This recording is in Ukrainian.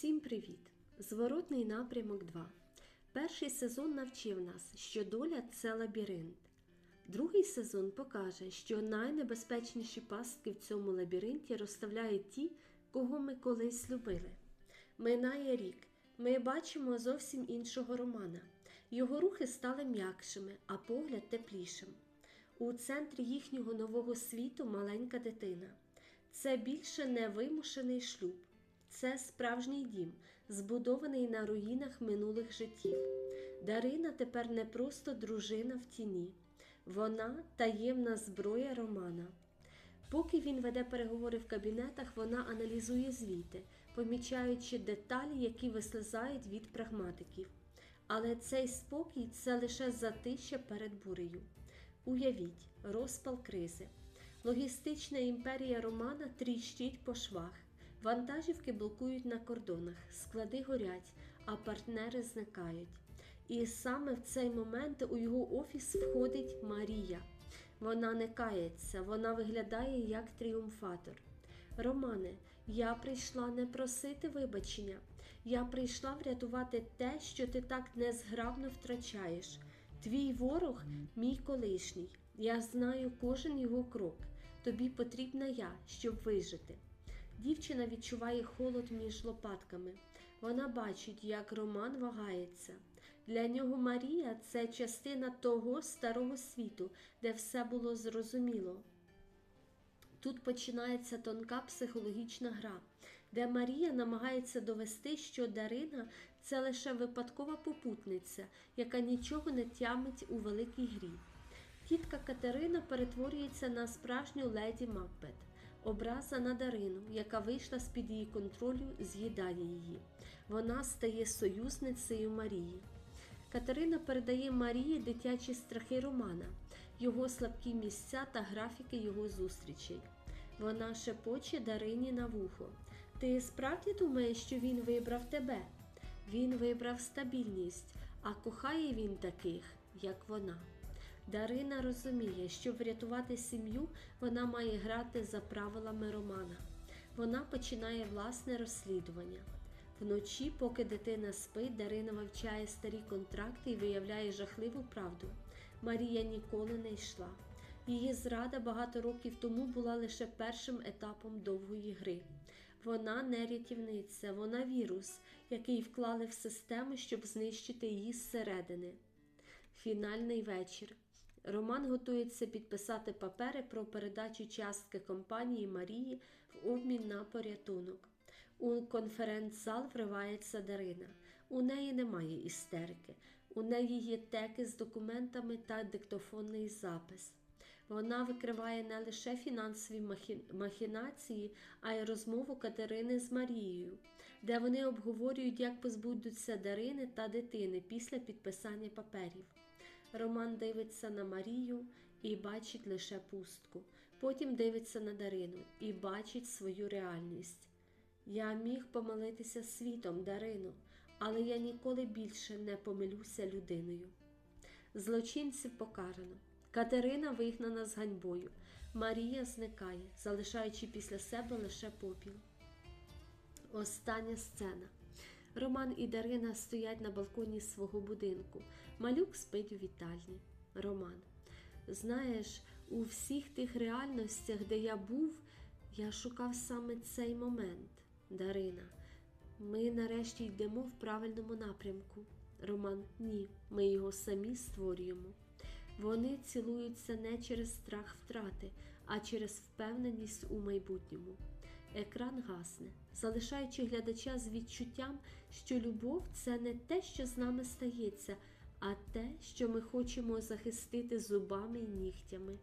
Всім привіт! Зворотний напрямок 2. Перший сезон навчив нас, що доля це лабіринт. Другий сезон покаже, що найнебезпечніші пастки в цьому лабіринті розставляють ті, кого ми колись любили. Минає рік. Ми бачимо зовсім іншого романа. Його рухи стали м'якшими, а погляд теплішим. У центрі їхнього нового світу маленька дитина. Це більше не вимушений шлюб. Це справжній дім, збудований на руїнах минулих життів. Дарина тепер не просто дружина в тіні, вона таємна зброя Романа. Поки він веде переговори в кабінетах, вона аналізує звіти, помічаючи деталі, які вислизають від прагматиків. Але цей спокій це лише затища перед бурею. Уявіть, розпал кризи. Логістична імперія Романа тріщить по швах. Вантажівки блокують на кордонах, склади горять, а партнери зникають. І саме в цей момент у його офіс входить Марія. Вона не кається, вона виглядає як тріумфатор. Романе, я прийшла не просити вибачення, я прийшла врятувати те, що ти так незграбно втрачаєш. Твій ворог мій колишній. Я знаю кожен його крок. Тобі потрібна я, щоб вижити. Дівчина відчуває холод між лопатками. Вона бачить, як Роман вагається. Для нього Марія це частина того старого світу, де все було зрозуміло. Тут починається тонка психологічна гра, де Марія намагається довести, що Дарина це лише випадкова попутниця, яка нічого не тямить у великій грі. Тітка Катерина перетворюється на справжню леді Макбет, образа на Дарину, яка вийшла з під її контролю, з'їдає її. Вона стає союзницею Марії. Катерина передає Марії дитячі страхи Романа, його слабкі місця та графіки його зустрічей. Вона шепоче Дарині на вухо. Ти справді думаєш, що він вибрав тебе? Він вибрав стабільність, а кохає він таких, як вона. Дарина розуміє, щоб врятувати сім'ю, вона має грати за правилами Романа. Вона починає власне розслідування. Вночі, поки дитина спить, Дарина вивчає старі контракти і виявляє жахливу правду. Марія ніколи не йшла. Її зрада багато років тому була лише першим етапом довгої гри. Вона не рятівниця, вона вірус, який вклали в систему, щоб знищити її зсередини. Фінальний вечір. Роман готується підписати папери про передачу частки компанії Марії в обмін на порятунок. У конференц-зал вривається Дарина. У неї немає істерики. У неї є теки з документами та диктофонний запис. Вона викриває не лише фінансові махі- махінації, а й розмову Катерини з Марією, де вони обговорюють, як позбудуться Дарини та дитини після підписання паперів. Роман дивиться на Марію і бачить лише пустку. Потім дивиться на Дарину і бачить свою реальність. Я міг помилитися світом, Дарину, але я ніколи більше не помилюся людиною. Злочинців покарано. Катерина вигнана з ганьбою. Марія зникає, залишаючи після себе лише попіл. Остання сцена. Роман і Дарина стоять на балконі свого будинку. Малюк спить у вітальні. Роман. Знаєш, у всіх тих реальностях, де я був, я шукав саме цей момент. Дарина. Ми нарешті йдемо в правильному напрямку. Роман, ні, ми його самі створюємо. Вони цілуються не через страх втрати, а через впевненість у майбутньому. Екран гасне, залишаючи глядача з відчуттям, що любов це не те, що з нами стається, а те, що ми хочемо захистити зубами й нігтями.